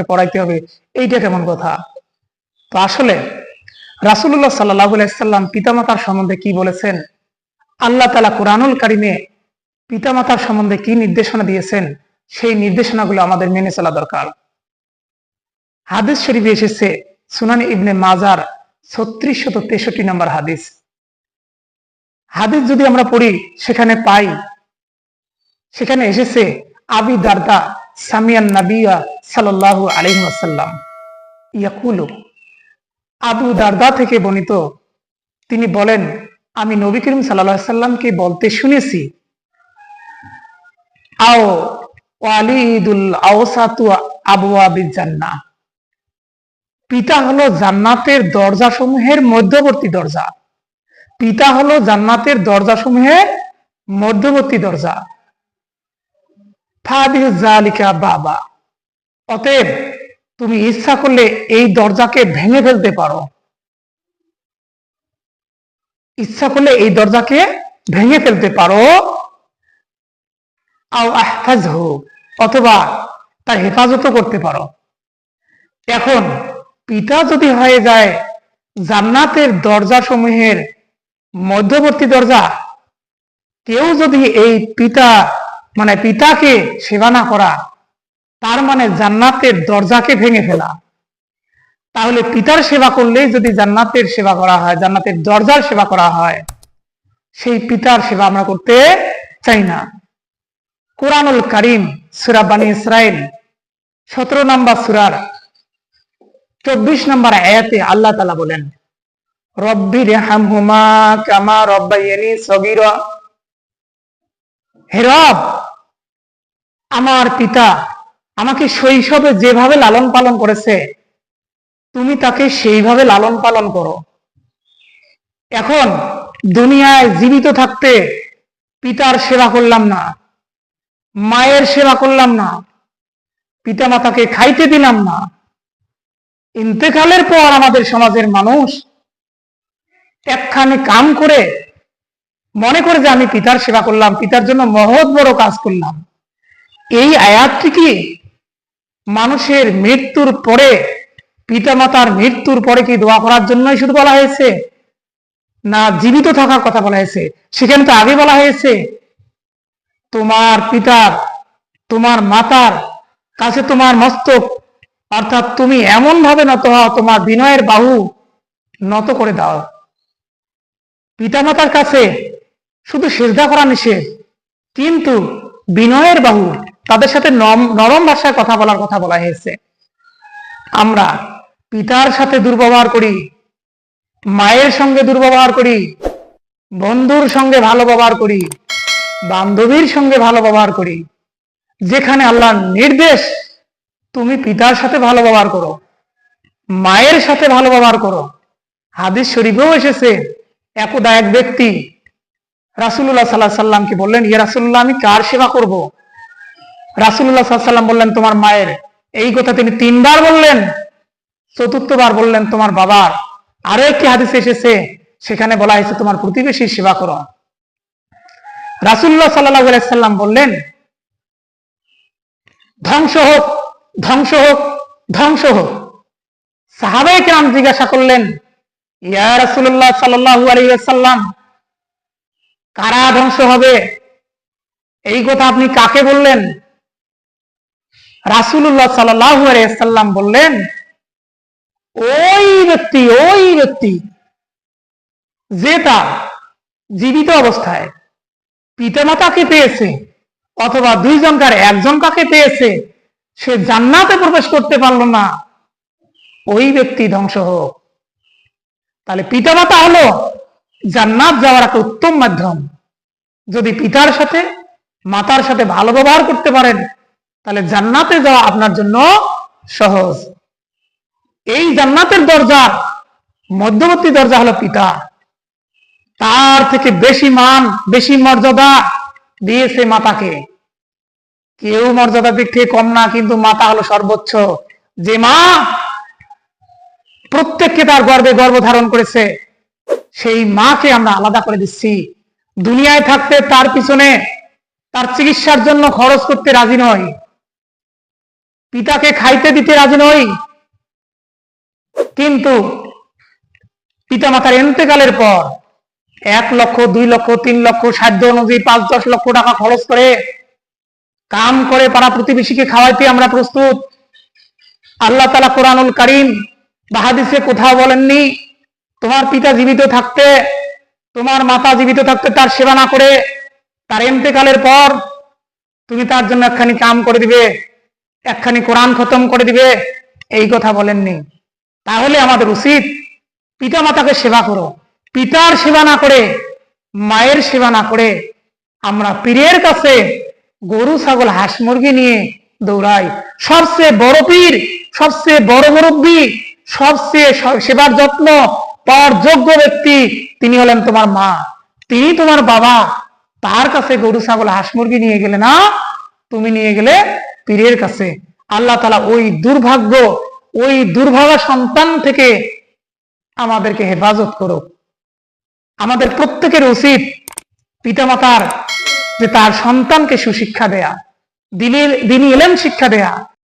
আমাকে পড়াইতে হবে, এইটা কেমন কথা? তো আসলে রাসুল্লাহ সাল্লাহ সাল্লাম পিতামাতার সম্বন্ধে কি বলেছেন? আল্লাহ তালা কোরআনুল কারিমে পিতামাতার সম্বন্ধে কি নির্দেশনা দিয়েছেন? সেই নির্দেশনাগুলো আমাদের মেনে চলা দরকার। হাদিস শরীফে এসেছে, সুনানি ইবনে মাজার ছত্রিশ শত তেষট্টি নম্বর হাদিস। হাদিস যদি আমরা পড়ি, সেখানে পাই, সেখানে এসেছে, আবি দারদা সামিয়ান নাবিয়া আবু দারদা থেকে বর্ণিত, তিনি বলেন, আমি নবী করিম সাল্লামকে বলতে শুনেছি। আও ওয়ালিদুল আওসাতু আবওয়াবিজ জান্নাহ পিতা হলো জান্নাতের দরজা সমূহের মধ্যবর্তী দরজা। পিতা হলো জান্নাতের দরজা সমূহের মধ্যবর্তী দরজা। জালিকা বাবা। অতএব তুমি ইচ্ছা করলে এই দরজাকে ভেঙে ফেলতে পারো। ইচ্ছা করলে এই দরজাকে ভেঙে ফেলতে পারো। অথবা তার হেফাজতও করতে পারো। এখন পিতা যদি হয়ে যায়, জান্নাতের দরজা সমূহের মধ্যবর্তী দরজা, কেউ যদি এই পিতা মানে পিতাকে সেবা না করা, তার মানে জান্নাতের দরজাকে ভেঙে ফেলা। তাহলে পিতার সেবা করলেই যদি জান্নাতের সেবা করা হয়, জান্নাতের দরজার সেবা করা হয়, সেই পিতার সেবা আমরা করতে চাই না। কোরআনুল করিম, সুরা বানী ইসরায়েল সতেরো নম্বর সুরার চব্বিশ নম্বর আয়াতে আল্লাহ তালা বলেন, রব্বি রেহাম হুমা কামা রব্বাইয়ানি সগির। হে রব, আমার পিতা আমাকে শৈশবে যেভাবে লালন পালন করেছে, তুমি তাকে সেইভাবে লালন পালন করো। এখন দুনিয়ায় জীবিত থাকতে পিতার সেবা করলাম না, মায়ের সেবা করলাম না পিতা মাতাকে খাইতে দিলাম না। ইন্তেকালের পর আমাদের সমাজের মানুষ একখানে কাম করে মনে করে যে আমি পিতার সেবা করলাম, পিতার জন্য মহৎ বড় কাজ করলাম। এই আয়াতটি কি মানুষের মৃত্যুর পরে, পিতামাতার মৃত্যুর পরে কি দোয়া করার জন্যই শুধু বলা হয়েছে? না, জীবিত থাকার কথা বলা হয়েছে। সেখানে তো আগে বলা হয়েছে, তোমার পিতার, তোমার মাতার কাছে তোমার মস্তক, অর্থাৎ তুমি এমন ভাবে নত হও, তোমার বিনয়ের বাহু নত করে দাও। পিতামাতার কাছে শুধু সেজদা করা নিষেধ, কিন্তু বিনয়ের বাহু তাদের সাথে নরম ভাষায় কথা বলার কথা বলা হয়েছে। আমরা পিতার সাথে দুর্ব্যবহার করি, মায়ের সঙ্গে দুর্ব্যবহার করি, বন্ধুর সঙ্গে ভালো ব্যবহার করি, বান্ধবীর সঙ্গে ভালো ব্যবহার করি। যেখানে আল্লাহ নির্দেশ, তুমি পিতার সাথে ভালো ব্যবহার করো, মায়ের সাথে ভালো ব্যবহার করো। হাদিস শরীফেও এসেছে, একদা এক ব্যক্তি রাসুল্লাহ সাল্লাহ সাল্লামকে বললেন ইয়ে রাসুল্লাহ আমি কার সেবা করব? রাসুল্লাহ সাল্লাম বললেন, তোমার মায়ের। এই কথা তিনি তিনবার বললেন, চতুর্থবার বললেন, তোমার বাবার। আরও একটি হাদিস এসেছে, সেখানে বলা হয়েছে, তোমার প্রতিবেশীর সেবা করো। রাসুল্লাহ সাল্লাহ সাল্লাম বললেন, ধ্বংস হোক ধ্বংস হোক ধ্বংস হোক। সাহাবাই কেরাম জিজ্ঞাসা করলেন, ইয়া রাসুল্লাহ সাল্লাহু আলাইসাল্লাম কারা ধ্বংস হবে? এই কথা আপনি কাকে বললেন? রাসুল্লাহ সাল্লাহু আলাইসাল্লাম বললেন, ওই ব্যক্তি ওই ব্যক্তি যে তার জীবিত অবস্থায় পিতামাতাকে পেয়েছে অথবা দুইজনকার একজন কাকে পেয়েছে, সে জান্নাতে প্রবেশ করতে পারল না। ওই ব্যক্তি ধ্বংস হোক। তাহলে পিতামাতা হলো জান্নাত যাওয়ার একটা উত্তম মাধ্যম। যদি পিতার সাথে, মাতার সাথে ভালো ব্যবহার করতে পারেন, তাহলে জান্নাতে যাওয়া আপনার জন্য সহজ। এই জান্নাতের দরজার মধ্যবর্তী দরজা হলো পিতা। তার থেকে বেশি মান, বেশি মর্যাদা দিয়েছে মাতাকে। কেউ মর্যাদার দিক থেকে কম না, কিন্তু মাতা হলো সর্বোচ্চ। যে মা প্রত্যেককে তার গর্বে গর্ব ধারণ করেছে সেই মাকে আমরা আলাদা করে দিচ্ছি। দুনিয়ায় থাকতে তার পিছনে তার চিকিৎসার জন্য খরচ করতে রাজি নয়। পিতাকে খাইতে দিতে রাজি নই। কিন্তু পিতামাতার এন্তেকালের পর এক লক্ষ, দুই লক্ষ, তিন লক্ষ সাধ্য অনুযায়ী পাঁচ, দশ লক্ষ টাকা খরচ করে কাম করে পাড়া প্রতিবেশীকে খাওয়াইতে আমরা প্রস্তুত। আল্লাহ তালা কোরআনুল করিম বাহাদিসে কোথাও বলেননি তোমার পিতা জীবিত থাকতে, তোমার মাতা জীবিত থাকতে তার সেবা না করে, তার এন্তেকালের পর তুমি তার জন্য একখানি কাম করে দিবে, একখানি কোরআন খতম করে দিবে, এই কথা বলেননি। তাহলে আমাদের উচিত পিতা মাতাকে সেবা করো। পিতার সেবা না করে, মায়ের সেবা না করে, আমরা পীরের কাছে গরু, ছাগল, হাঁস, মুরগি নিয়ে দৌড়াই। সবচেয়ে বড় পীর, সবচেয়ে বড় মুরব্বী, সবচেয়ে সেবার যত্ন পাওয়ার যোগ্য ব্যক্তি, তিনি হলেন তোমার মা। তিনি তোমার বাবা। তার কাছে গরু, ছাগল, হাঁস মুরগি নিয়ে গেলে না, তুমি নিয়ে গেলে পীরের কাছে। আল্লাহ তালা ওই দুর্ভাগ্য, ওই দুর্ভাগা সন্তান থেকে আমাদেরকে হেফাজত করো আমাদের প্রত্যেকের উচিত পিতামাতার যে তার সন্তানকে সুশিক্ষা দেয়া, দিনের, দিনই এলেন শিক্ষা দেয়া।